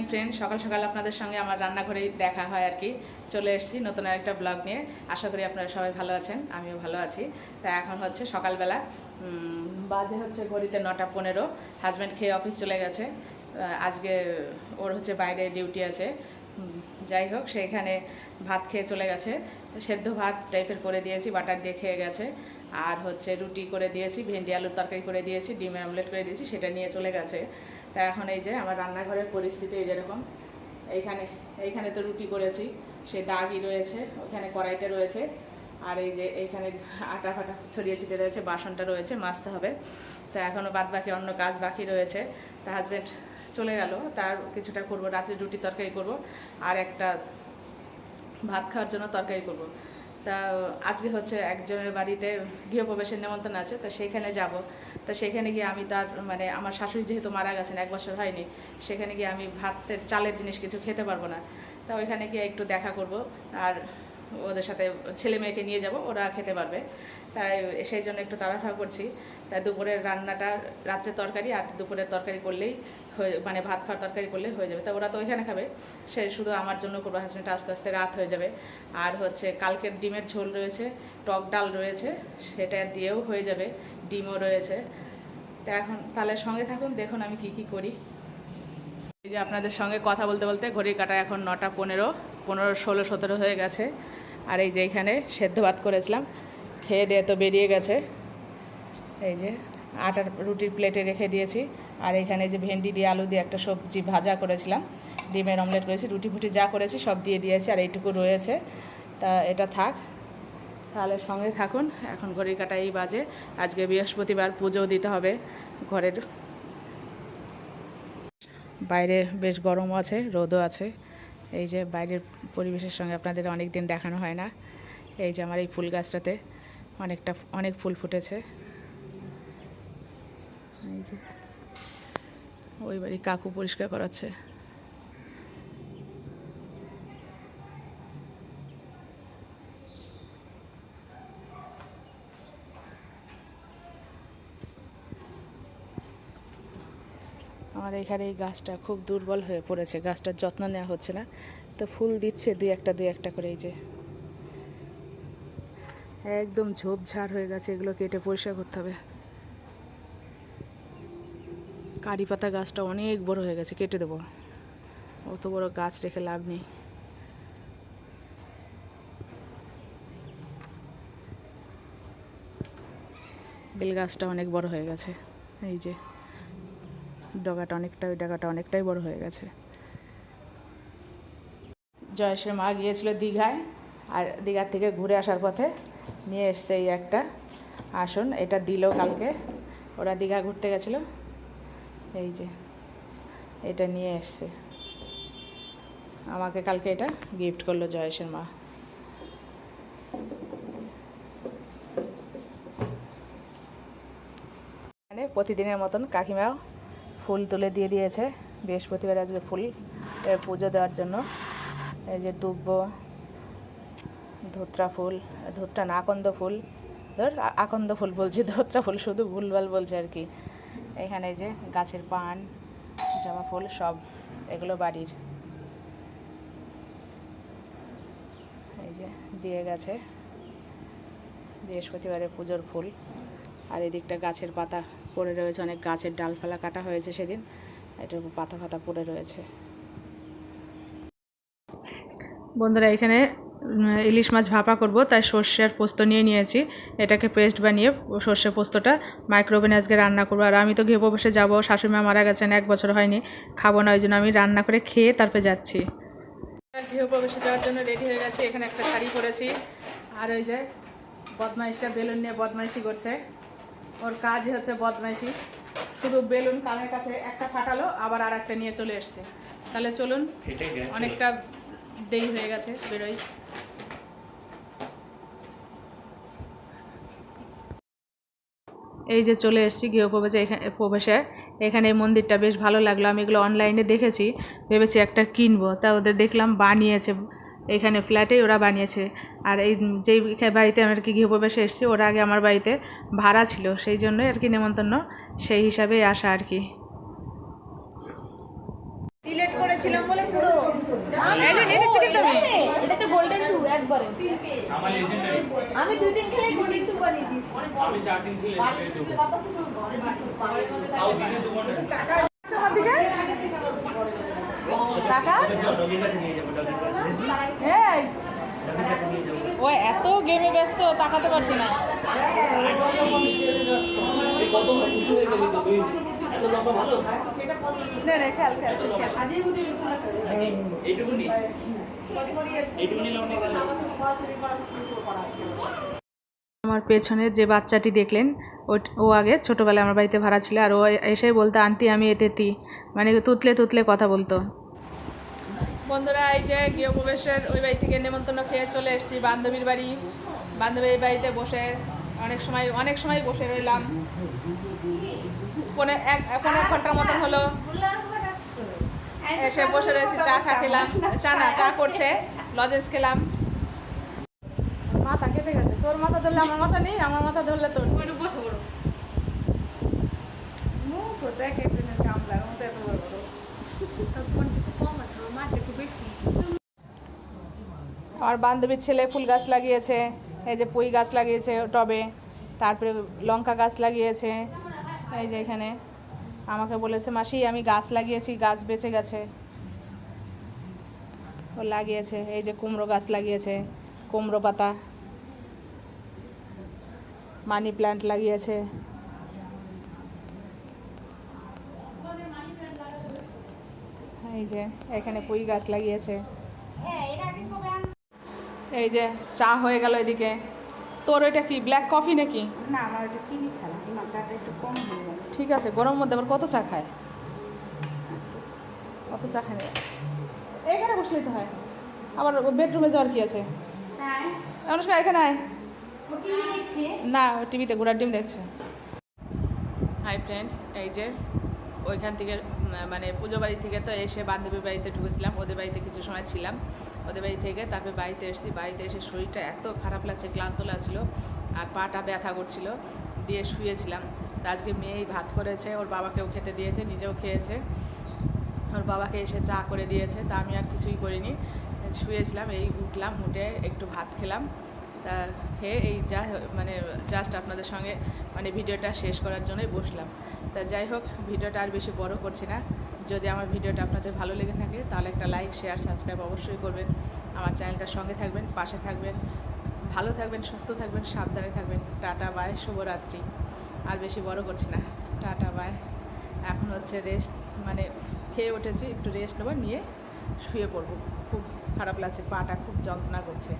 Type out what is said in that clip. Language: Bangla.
মর্নিং ফ্রেন্ড সকাল সকাল আপনাদের সঙ্গে আমার রান্নাঘরেই দেখা হয় আর কি। চলে এসেছি নতুন একটা ব্লগ নিয়ে। আশা করি আপনারা সবাই ভালো আছেন, আমিও ভালো আছি। তা এখন হচ্ছে সকালবেলা বাজে হচ্ছে ঘড়িতে নটা পনেরো। হাজব্যান্ড খেয়ে অফিস চলে গেছে। আজকে ওর হচ্ছে বাইরে ডিউটি আছে। যাই হোক সেইখানে ভাত খেয়ে চলে গেছে। সেদ্ধ ভাত টাইপের করে দিয়েছি বাটার দিয়ে খেয়ে গেছে। আর হচ্ছে রুটি করে দিয়েছি, ভেন্ডি আলুর তরকারি করে দিয়েছি ডিমের অমলেট করে দিয়েছি, সেটা নিয়ে চলে গেছে। তা এখন এই যে আমার রান্নাঘরের পরিস্থিতি এই যেরকম এইখানে এইখানে তো রুটি করেছি, সে দাগই রয়েছে ওখানে কড়াইটা রয়েছে, আর এই যে এইখানে আটা ফাটা ছড়িয়ে ছিটে রয়েছে, বাসনটা রয়েছে, মাজতে হবে। তা এখনও বাদ বাকি অন্য কাজ বাকি রয়েছে। তা হাজব্যান্ড চলে গেল, তার কিছুটা করব, রাত্রে রুটি তরকারি করব, আর একটা ভাত খাওয়ার জন্য তরকারি করব। তা আজকে হচ্ছে একজনের বাড়িতে গৃহপ্রবেশের নেমন্তন্ন আছে, তা সেখানে যাব। তা সেখানে গিয়ে আমি তার মানে আমার শাশুড়ি যেহেতু মারা গেছেন, এক বছর হয়নি, সেখানে গিয়ে আমি ভাতের, চালের জিনিস কিছু খেতে পারব না। তা ওইখানে গিয়ে একটু দেখা করব। আর ওদের সাথে ছেলে মেয়েকে নিয়ে যাব, ওরা খেতে পারবে। তাই সেই জন্য একটু তাড়াহুড়া করছি। তাই দুপুরের রান্নাটা, রাত্রে তরকারি আর দুপুরের তরকারি করলেই হয়ে মানে ভাত খাওয়ার তরকারি করলেই হয়ে যাবে। তা ওরা তো ওইখানে খাবে। সে শুধু আমার জন্য করব হাজব্যান্ড আস্তে আস্তে রাত হয়ে যাবে। আর হচ্ছে কালকের ডিমের ঝোল রয়েছে, টক ডাল রয়েছে, সেটা দিয়েও হয়ে যাবে, ডিমও রয়েছে। তা এখন তাহলে সঙ্গে থাকুন, দেখুন আমি কি কি করি। এই যে আপনাদের সঙ্গে কথা বলতে বলতে ঘড়ির কাটা এখন নটা পনেরো। পনেরো, ষোলো, সতেরো হয়ে গেছে। আর এই যে এখানে সেদ্ধ ভাত করেছিলাম, খেয়ে দিয়ে তো বেরিয়ে গেছে। এই যে আটার রুটির প্লেটে রেখে দিয়েছি। আর এখানে যে ভেন্ডি দিয়ে, আলু দিয়ে একটা সবজি ভাজা করেছিলাম। ডিমের অমলেট করেছি, রুটি ফুটি যা করেছি সব দিয়ে দিয়েছি, আর এইটুকু রয়েছে। তা এটা থাক। তাহলে সঙ্গে থাকুন, এখন ঘড়ির কাটা এই বাজে। আজকে বৃহস্পতিবার পুজোও দিতে হবে ঘরের। বাইরে বেশ গরমও আছে, রোদও আছে। এই যে বাইরের পরিবেশের সঙ্গে আপনাদের অনেক দিন দেখানো হয় না। এই যে আমার এই ফুল গাছটাতে অনেকটা, অনেক ফুল ফুটেছে। এই যে, ওই বাড়ি কাকু পরিষ্কার করাচ্ছে। আমার এখানে এই গাছটা খুব দুর্বল হয়ে পড়েছে, গাছটার যত্ন নেওয়া হচ্ছে না। তো ফুল দিচ্ছে দুই একটা দুই একটা করে এই যে। একদম ঝোপঝাড় হয়ে গেছে, এগুলো কেটে পরিষ্কার করতে হবে। কারি পাতা গাছটা অনেক বড় হয়ে গেছে, কেটে দেবো। অত বড় গাছ রেখে লাভ নেই। বেল গাছটা অনেক বড় হয়ে গেছে, এই যে। ডগাটা অনেকটা, ওই ডগাটা অনেকটাই বড় হয়ে গেছে। জয়েশের মা গিয়েছিল দীঘায়, আর দীঘার থেকে ঘুরে আসার পথে নিয়ে এসছে এই একটা আসন, এটা দিল কালকে। ওরা দীঘা ঘুরতে গেছিল। এই যে, এটা নিয়ে এসছে। আমাকে কালকে এটা গিফট করল জয়েশের মা। প্রতিদিনের মতন কাকিমাও ফুল তুলে দিয়ে দিয়েছে। বৃহস্পতিবার আজকে ফুল পুজো দেওয়ার জন্য। এই যে দুব্ব, ধোত্রা ফুল, ধোত্রা না, আকন্দ ফুল। ধর আকন্দ ফুল বলছি, ধোত্রা ফুল শুধু ভুলভাল বলছে আর কি। এখানে যে গাছের পান জবা ফুল সব এগুলো বাড়ির। এই যে দিয়ে গেছে। বৃহস্পতিবারে পুজোর ফুল। আর এদিকটা গাছের পাতা পড়ে রয়েছে, অনেক গাছের ডালপালা কাটা হয়েছে সেদিন। এটার উপর পাতা ফাতা পড়ে রয়েছে। বন্ধুরা, এখানে ইলিশ মাছ ভাপা করব, তাই সর্ষে আর পোস্ত নিয়ে নিয়েছি। এটাকে পেস্ট বানিয়ে সর্ষে পোস্তটা মাইক্রোওভেনে আজকে রান্না করব। আর আমি তো গৃহপ্রবেশে যাব শাশুড়িমা মারা গেছেন, এক বছর হয়নি। খাব না, ওই জন্য আমি রান্না করে খেয়ে তারপরে যাচ্ছি। গৃহপ্রবেশে যাওয়ার জন্য রেডি হয়ে গেছে। এখানে একটা শাড়ি পরেছি। আর ওই যে, বদমাইশটা বেলুন নিয়ে বদমাইশি করছে। ওর কাজ হচ্ছে বদমাইশি। শুধু বেলুন কানের কাছে একটা ফাটালো আবার আর একটা নিয়ে চলে এসছে। তাহলে চলুন অনেকটা দেরি হয়ে গেছে বেরোই। এই যে চলে এসেছি গৃহপ্রবেশে এখানে প্রবেশে। এখানে এই মন্দিরটা বেশ ভালো লাগল। আমি এগুলো অনলাইনে দেখেছি ভেবেছি একটা কিনবো। তা ওদের দেখলাম বানিয়েছে এখানে ফ্ল্যাটেই ওরা বানিয়েছে। আর এই যেই বাড়িতে আমি আর কি গৃহপ্রবেশে এসেছি ওরা আগে আমার বাড়িতে ভাড়া ছিল সেই জন্যই আর কি নেমন্তন্ন সেই হিসাবেই আসা আর কি। ডিলেট করেছিলাম বলে পুরো এই যে নিয়ে নিচ্ছি কিন্তু আমি। এটা তো গোল্ডেন টু একবারে। আমি দুই দিন খেলে গোল্ডেন টু বানিয়ে দিয়েছি। আমি চার দিন খেলে তাও দিনে দু ঘণ্টা। তোমার দিকে? এত গেমে ব্যস্ত, তাকাতে পারছি না। এত আমার পেছনের যে বাচ্চাটি দেখলেন ও- আগে ছোটোবেলায় আমার বাড়িতে ভাড়া ছিল, আর ও এসে বলতো, আন্টি, আমি এতেতি মানে তুতলে তুতলে কথা বলতো। বন্ধুরা এই যে গৃহপ্রবেশের ওই বাড়ি থেকে নেমন্তন্ন খেয়ে চলে এসেছি। বান্ধবীর বাড়ি। বান্ধবীর বাড়িতে বসে অনেক সময় অনেক সময় বসে রইলাম। পনে এক পনেরো ঘণ্টার মতন হলো এসে বসে রয়েছি চা খা খেলাম। চা না চা করছে লজেন্স খেলাম। মাথা কেটে গেছে। তোর মাথা ধরলে আমার মাথা নেই আমার মাথা ধরলে তোর। একটু বসে পড়ো। মুখ দেখ একজনের কামলার মতো এত বড় বড় আমার বান্ধবীর ছেলে ফুল গাছ লাগিয়েছে, এই যে পুঁই গাছ লাগিয়েছে টবে, তারপরে লঙ্কা গাছ লাগিয়েছে, এই যে এখানে। আমাকে বলেছে, মাসি, আমি গাছ লাগিয়েছি, গাছ বেঁচে গেছে। ও লাগিয়েছে, এই যে কুমড়ো গাছ লাগিয়েছে, কুমড়ো পাতা। মানি প্ল্যান্ট লাগিয়েছে। এই যে এখানে পুঁই গাছ লাগিয়েছে। এই যে চা হয়ে গেল এদিকে। তোর ওইটা কি ব্ল্যাক কফি নাকি? না আমার ওটা চিনি ছাড়া। না চাটা একটু কম হয়ে গেল। ঠিক আছে গরম মধ্যে আবার কত চা খায়? কত চা খায়? এখানে বসলেই তো হয়। আবার বেডরুমে যাওয়ার কি আছে? হ্যাঁ। অনুষ্কা এখানে আয়। না ও টিভিতে ঘোড়ার ডিম দেখছে। হাই ফ্রেন্ড এই যে ওইখান থেকে মানে পুজো বাড়ি থেকে তো এসে বান্ধবীর বাড়িতে ঢুকেছিলাম ওদের বাড়িতে কিছু সময় ছিলাম। ওদের বাড়ি থেকে, তারপরে বাড়িতে এসেছি। বাড়িতে এসে শরীরটা এত খারাপ লাগছে, ক্লান্ত লাগছিল আর পাটা ব্যথা করছিল। দিয়ে শুয়েছিলাম। তা আজকে মেয়েই ভাত করেছে, ওর বাবাকেও খেতে দিয়েছে, নিজেও খেয়েছে। ওর বাবাকে এসে চা করে দিয়েছে। তা আমি আর কিছুই করিনি। শুয়েছিলাম, এই উঠলাম, উঠে একটু ভাত খেলাম। তা খেয়ে এই যা মানে জাস্ট আপনাদের সঙ্গে মানে ভিডিওটা শেষ করার জন্যই বসলাম। তা যাই হোক, ভিডিওটা আর বেশি বড় করছি না। যদি আমার ভিডিওটা আপনাদের ভালো লেগে থাকে, তাহলে একটা লাইক শেয়ার সাবস্ক্রাইব অবশ্যই করবেন। আমার চ্যানেলটার সঙ্গে থাকবেন, পাশে থাকবেন। ভালো থাকবেন, সুস্থ থাকবেন, সাবধানে থাকবেন। টাটা বাই শুভরাত্রি। আর বেশি বড় করছি না। টাটা বাই এখন হচ্ছে রেস্ট মানে খেয়ে উঠেছি, একটু রেস্ট নেব, নিয়ে শুয়ে পড়ব। খুব খারাপ লাগছে, পাটা খুব যন্ত্রণা করছে।